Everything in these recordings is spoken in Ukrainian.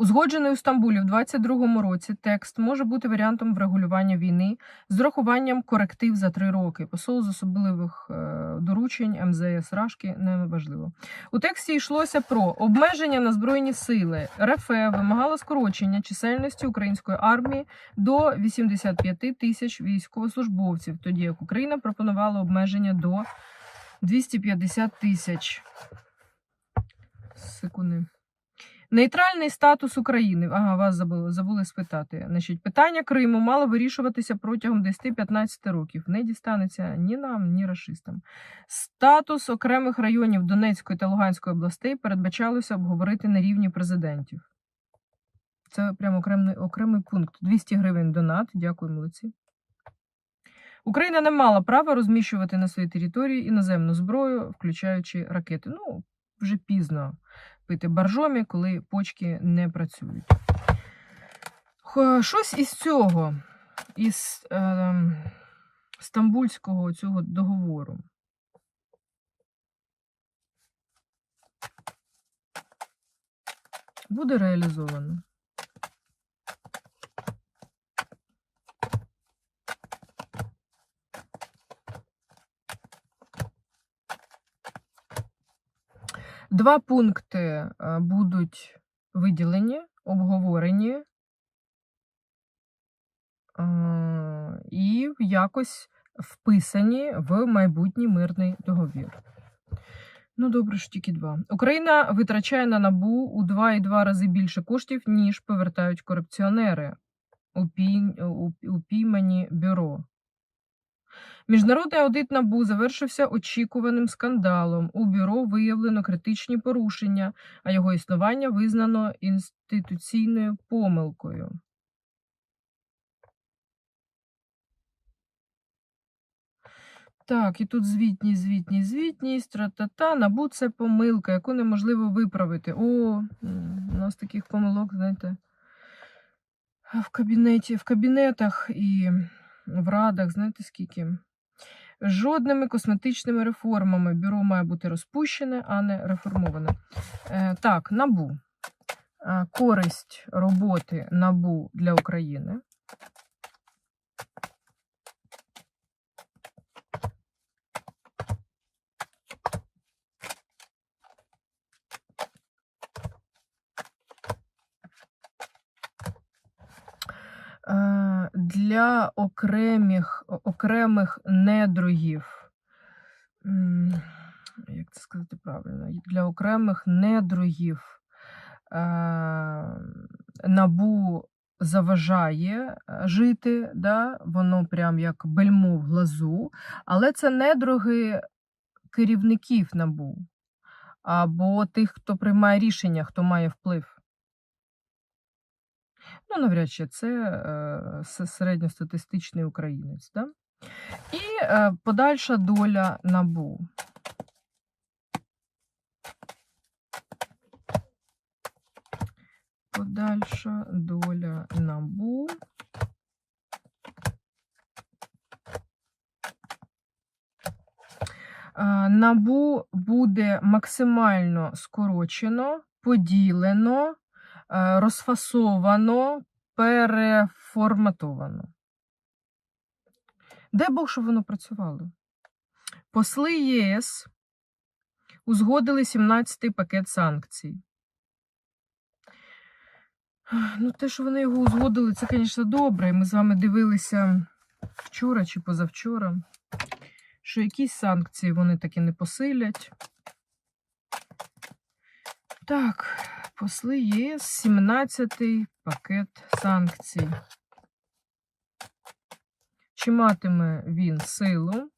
Узгоджений у Стамбулі в 22-му році текст може бути варіантом врегулювання війни з урахуванням коректив за три роки. Посол з особливих е, доручень МЗС Рашки неважливо. У тексті йшлося про обмеження на збройні сили. РФ вимагала скорочення чисельності української армії до 85 тисяч військовослужбовців, тоді як Україна пропонувала обмеження до 250 тисяч. Секунди. Нейтральний статус України. Ага, вас забули, забули спитати. Значить, питання Криму мало вирішуватися протягом 10-15 років. Не дістанеться ні нам, ні расистам. Статус окремих районів Донецької та Луганської областей передбачалося обговорити на рівні президентів. Це прямо окремий, окремий пункт. 200 гривень донат. Дякую, молодці. Україна не мала права розміщувати на своїй території іноземну зброю, включаючи ракети. Ну, вже пізно пити боржомі, коли почки не працюють. Щось із цього, із е, стамбульського цього договору. Буде реалізовано. Два пункти е, будуть виділені, обговорені е, і якось вписані в майбутній мирний договір. Ну, добре, що тільки два. Україна витрачає на набу у 2,2 рази більше коштів, ніж повертають корупціонери, упій- упіймані бюро. Міжнародний аудит НАБУ завершився очікуваним скандалом. У бюро виявлено критичні порушення, а його існування визнано інституційною помилкою. Так, і тут звітність, звітність, звітність, тра-та-та. Набу це помилка, яку неможливо виправити. О, у нас таких помилок, знаєте, в кабінеті, в кабінетах і в радах, знаєте скільки? Жодними косметичними реформами бюро має бути розпущене, а не реформоване. Е, так, набу. Е, користь роботи набу для України. Е, Для окремих, окремих недругів, як це сказати правильно, для окремих недругів е, набу заважає е, жити, да? воно прям як бельмо в глазу, але це недруги керівників набу або тих, хто приймає рішення, хто має вплив. Ну, навряд чи це е, середньостатистичний українець. Да? І е, подальша доля набу. Подальша доля набу. Е, Набу буде максимально скорочено, поділено, розфасовано, переформатовано. Де Бог, щоб воно працювало? Посли ЄС узгодили 17-й пакет санкцій. Ну, те, що вони його узгодили, це, звісно, добре. Ми з вами дивилися вчора чи позавчора, що якісь санкції вони таки не посилять. Так, посли ЄС, 17-й пакет санкцій. Чи матиме він силу?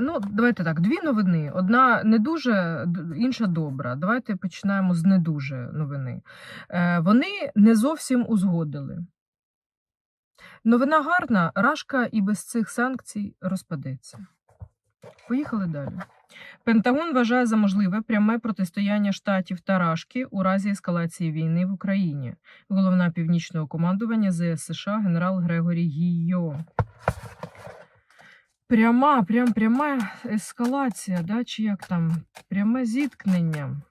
Ну, давайте так, дві новини. Одна не дуже, інша добра. Давайте починаємо з не дуже новини. Е, Вони не зовсім узгодили. Новина гарна, Рашка і без цих санкцій розпадеться. Поїхали далі. Пентагон вважає за можливе пряме протистояння штатів та Рашки у разі ескалації війни в Україні. Головна північного командування ЗС США генерал Грегорі Гійо. Пряма, прям пряма ескалація, да, чи як там? Пряме зіткнення,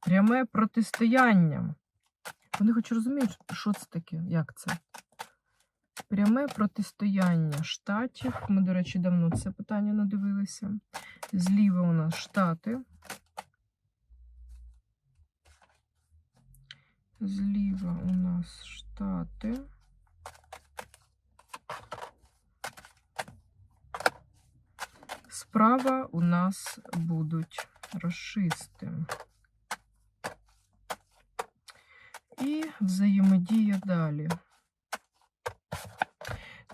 пряме протистояння. Вони хоч розуміють, що це таке, як це? Пряме протистояння штатів. Ми, до речі, давно це питання не дивилися. Зліва у нас штати. Зліва у нас штати. Справа у нас будуть расисти. І взаємодія далі.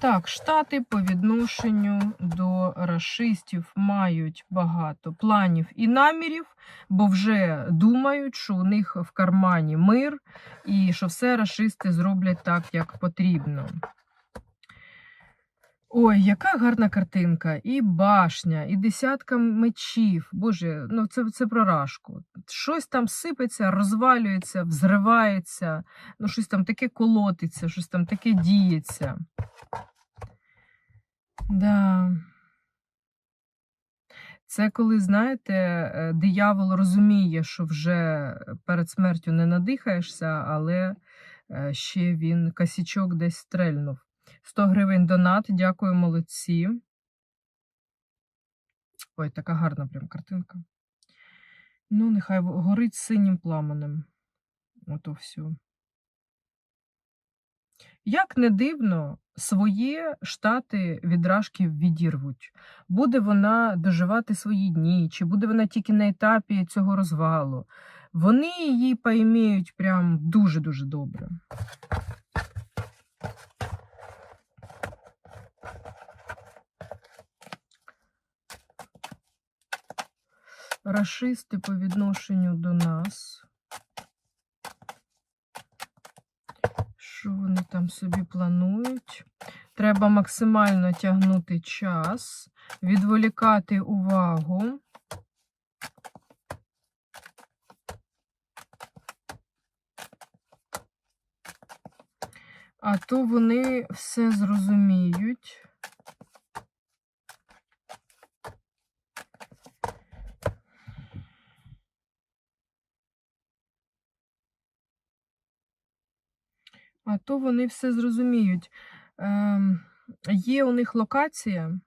Так, штати по відношенню до расистів мають багато планів і намірів, бо вже думають, що у них в кармані мир і що все расисти зроблять так, як потрібно. Ой, яка гарна картинка, і башня, і десятка мечів. Боже, ну це, це про рашку. Щось там сипеться, розвалюється, взривається, ну щось там таке колотиться, щось там таке діється. Да. Це коли, знаєте, е, диявол розуміє, що вже перед смертю не надихаєшся, але е, ще він косячок десь стрельнув. 100 гривень донат, дякую, молодці. Ой, така гарна прям картинка. Ну, нехай горить синім пламенем. Ото все. Як не дивно, своє штати від рашків відірвуть. Буде вона доживати свої дні, чи буде вона тільки на етапі цього розвалу. Вони її пойміють прям дуже-дуже добре. Рашисти по відношенню до нас. Що вони там собі планують? Треба максимально тягнути час, відволікати увагу. А то вони все зрозуміють. То вони все зрозуміють. Ем, є у них локація,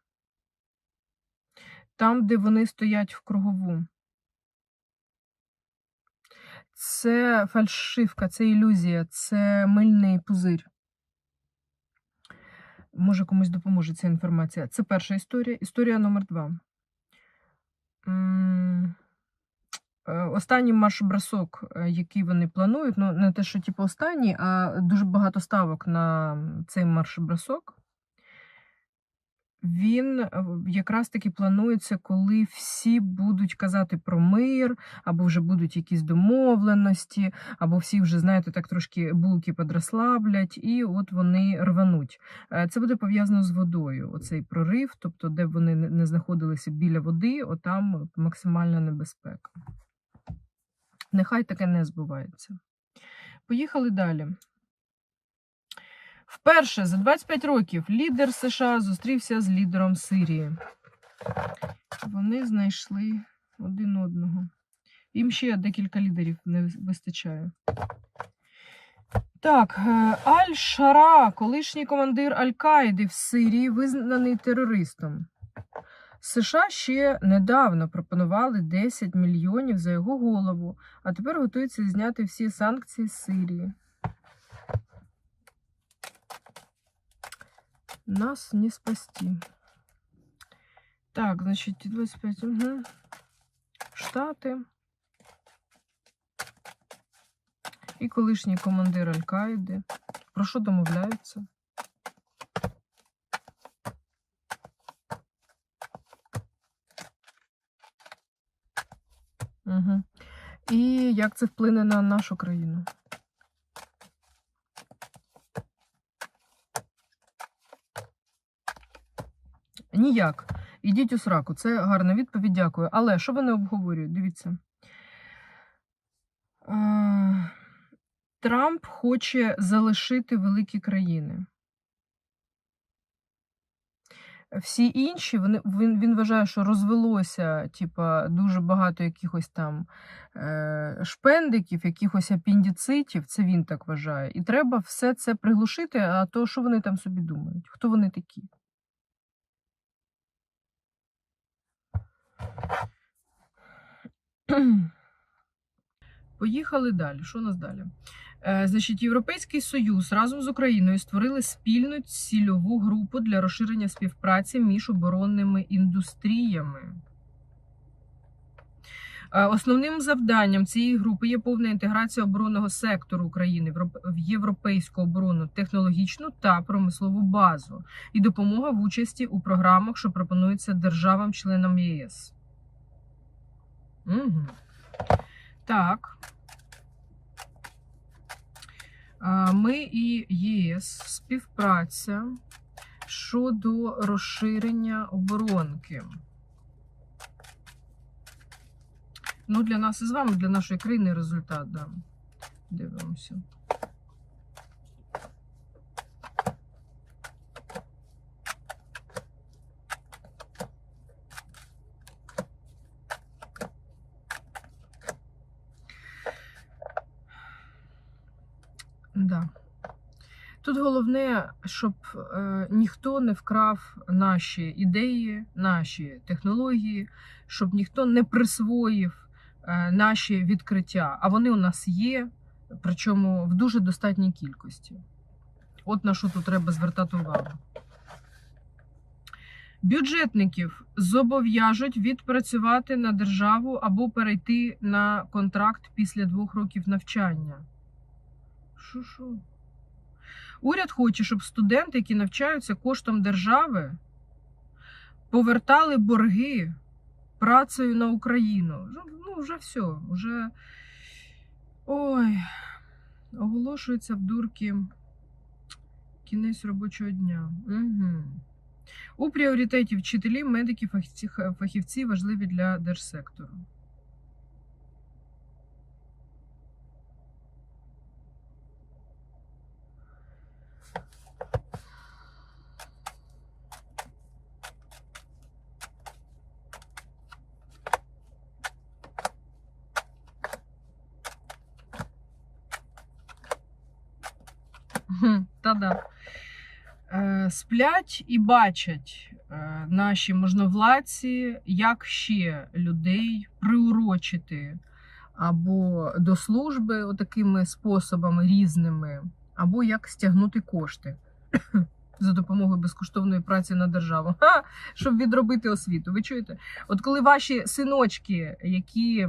там, де вони стоять в кругову. Це фальшивка, це ілюзія, це мильний пузир. Може, комусь допоможе ця інформація. Це перша історія. Історія номер два. Е, Останній марш-бросок, е, який вони планують, ну не те, що типу останній, а дуже багато ставок на цей марш-бросок. Він е, якраз таки планується, коли всі будуть казати про мир, або вже будуть якісь домовленості, або всі вже, знаєте, так трошки булки подрозслаблять, і от вони рвануть. Це буде пов'язано з водою. Оцей прорив, тобто, де б вони не знаходилися біля води, отам максимальна небезпека. Нехай таке не збувається. Поїхали далі. Вперше за 25 років лідер США зустрівся з лідером Сирії. Вони знайшли один одного. Їм ще декілька лідерів не вистачає. Так, е, Аль-Шара, колишній командир Аль-Каїди в Сирії, визнаний терористом. США ще недавно пропонували 10 мільйонів за його голову, а тепер готуються зняти всі санкції з Сирії. Нас не спасти. Так, значить, 25. Угу. Штати. І колишній командир Аль-Каїди. Про що домовляються? Угу. І як це вплине на нашу країну? Ніяк. Ідіть у сраку. Це гарна відповідь, дякую. Але що вони обговорюють? Дивіться. Е, Трамп хоче залишити великі країни. Всі інші, вони, він, він вважає, що розвелося типа, дуже багато якихось там е, шпендиків, якихось апендицитів, це він так вважає. І треба все це приглушити, а то що вони там собі думають? Хто вони такі? Поїхали далі. Що нас далі? Е, Значить, Європейський Союз разом з Україною створили спільну цільову групу для розширення співпраці між оборонними індустріями. Е, Основним завданням цієї групи є повна інтеграція оборонного сектору України в європейську оборонну технологічну та промислову базу і допомога в участі у програмах, що пропонуються державам-членам ЄС. Угу. Так. Ми і ЄС співпраця щодо розширення оборонки. Ну, для нас із вами, для нашої країни результат, да. Дивимося. Да. Тут головне, щоб е, ніхто не вкрав наші ідеї, наші технології, щоб ніхто не присвоїв е, наші відкриття. А вони у нас є, причому в дуже достатній кількості. От на що тут треба звертати увагу. Бюджетників зобов'яжуть відпрацювати на державу або перейти на контракт після двох років навчання. Що що? Уряд хоче, щоб студенти, які навчаються коштом держави, повертали борги працею на Україну. Ну, Ну, вже все, вже. Ой, оголошується в дурки кінець робочого дня. Угу. У пріоритеті вчителі, медики, фахівці, фахівці важливі для держсектору. Сплять і бачать е, наші можновладці, як ще людей приурочити або до служби отакими способами різними, або як стягнути кошти за допомогою безкоштовної праці на державу, Ха! щоб відробити освіту. Ви чуєте? От коли ваші синочки, які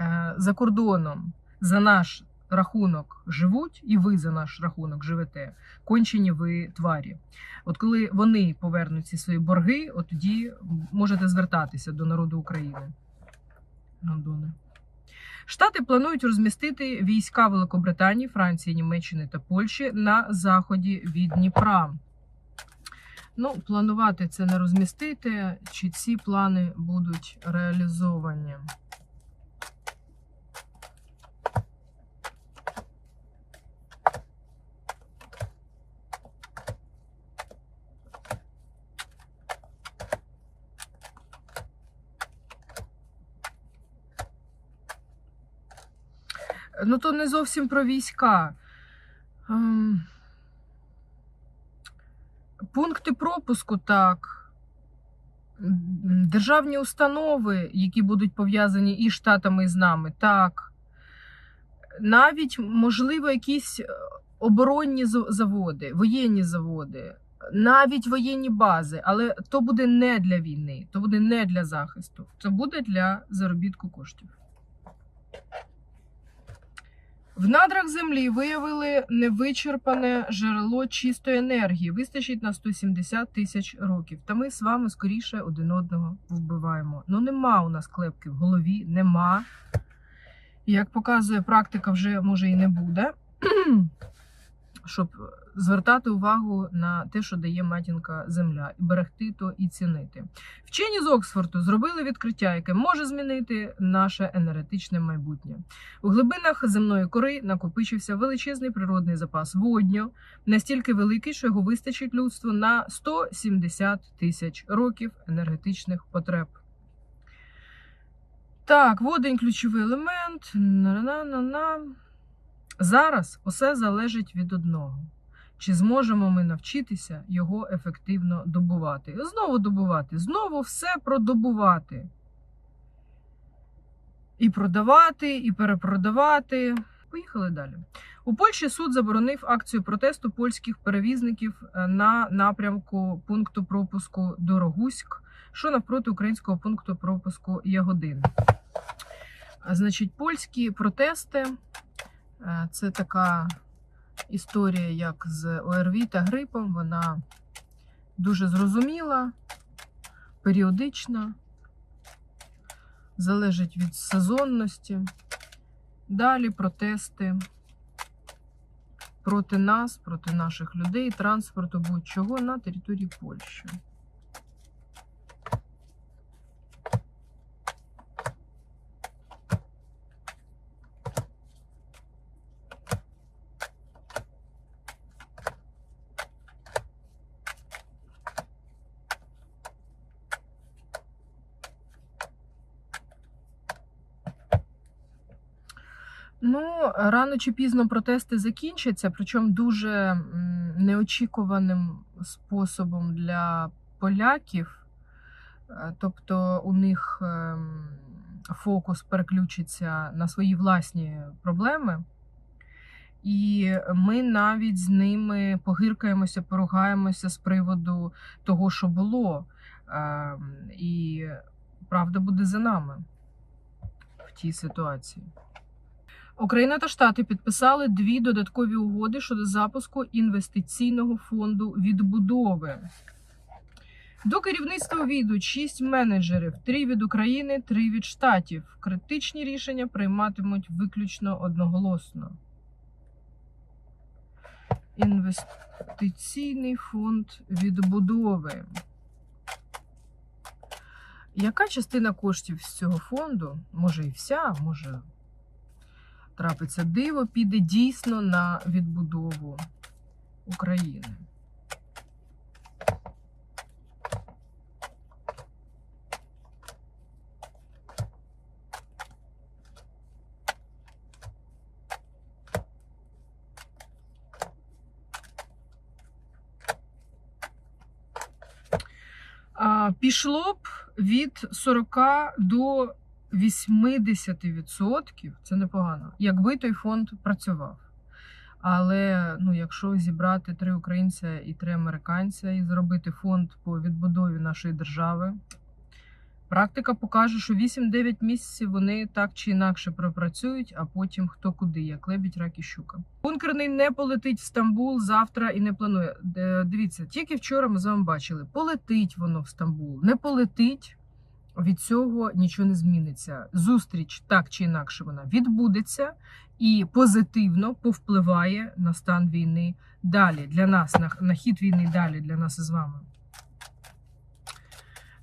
е, за кордоном за наш рахунок живуть, і ви за наш рахунок живете, кончені ви тварі. От коли вони повернуть ці свої борги, от тоді можете звертатися до народу України. Гандони. Штати планують розмістити війська Великобританії, Франції, Німеччини та Польщі на заході від Дніпра. Ну, планувати це не розмістити, чи ці плани будуть реалізовані. Ну, то не зовсім про війська. Ем, Пункти пропуску так. Державні установи, які будуть пов'язані і штатами, і з нами, так. Навіть, можливо, якісь е, оборонні заводи, воєнні заводи, навіть воєнні бази, але то буде не для війни, то буде не для захисту, це буде для заробітку коштів. В надрах землі виявили невичерпане джерело чистої енергії. Вистачить на 170 тисяч років. Та ми з вами скоріше один одного вбиваємо. Ну нема у нас клепки в голові, нема. Як показує практика, вже може і не буде. Щоб звертати увагу на те, що дає матінка земля, і берегти то і цінити. Вчені з Оксфорду зробили відкриття, яке може змінити наше енергетичне майбутнє. У глибинах земної кори накопичився величезний природний запас водню, настільки великий, що його вистачить людству на 170 тисяч років енергетичних потреб. Так, водень ключовий елемент. На-на-на-на. Зараз усе залежить від одного. Чи зможемо ми навчитися його ефективно добувати? Знову добувати, знову все продобувати. І продавати, і перепродавати. Поїхали далі. У Польщі суд заборонив акцію протесту польських перевізників е, на напрямку пункту пропуску Дорогуськ, що навпроти українського пункту пропуску Ягодин. Значить, польські протести е, це така історія, як з ОРВІ та грипом. Вона дуже зрозуміла, періодична, залежить від сезонності. Далі протести проти нас, проти наших людей, транспорту, будь-чого на території Польщі. Ну, рано чи пізно протести закінчаться, причому дуже неочікуваним способом для поляків. Е, Тобто у них ем, фокус переключиться на свої власні проблеми. І ми навіть з ними погиркаємося, поругаємося з приводу того, що було. Ем, І правда буде за нами в тій ситуації. Україна та Штати підписали дві додаткові угоди щодо запуску інвестиційного фонду відбудови. До керівництва війдуть шість менеджерів: три від України, три від штатів. Критичні рішення прийматимуть виключно одноголосно. Інвестиційний фонд відбудови. Яка частина коштів з цього фонду, може і вся, може трапиться диво, піде дійсно на відбудову України. Пішло б від 40 до 80%, це непогано, якби той фонд працював. Але ну, якщо зібрати три українця і три американця і зробити фонд по відбудові нашої держави, практика покаже, що 8-9 місяців вони так чи інакше пропрацюють, а потім хто куди, як лебідь, рак і щука. Бункерний не полетить в Стамбул завтра і не планує. Е, Дивіться, тільки вчора ми з вами бачили, полетить воно в Стамбул, не полетить від цього нічого не зміниться. Зустріч так чи інакше вона відбудеться і позитивно повпливає на стан війни далі для нас, на, на хід війни далі для нас із вами.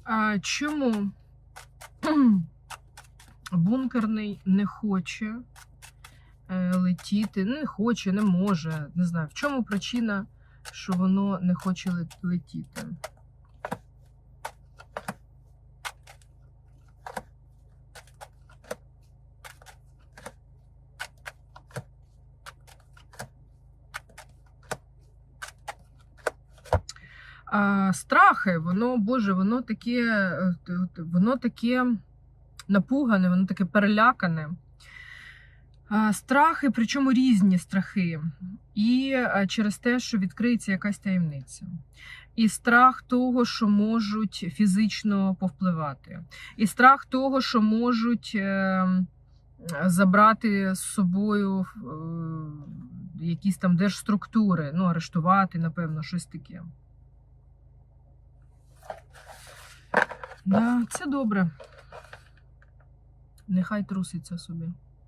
А, чому бункерний не хоче е, летіти? Не хоче, не може. Не знаю, в чому причина, що воно не хоче летіти. А, страхи, воно, Боже, воно таке, е, воно таке напугане, воно таке перелякане. Страхи, причому різні страхи. І через те, що відкриється якась таємниця. І страх того, що можуть фізично повпливати. І страх того, що можуть е, забрати з собою е, якісь там держструктури, ну, арештувати, напевно, щось таке. Да, це добре. Нехай труситься собі.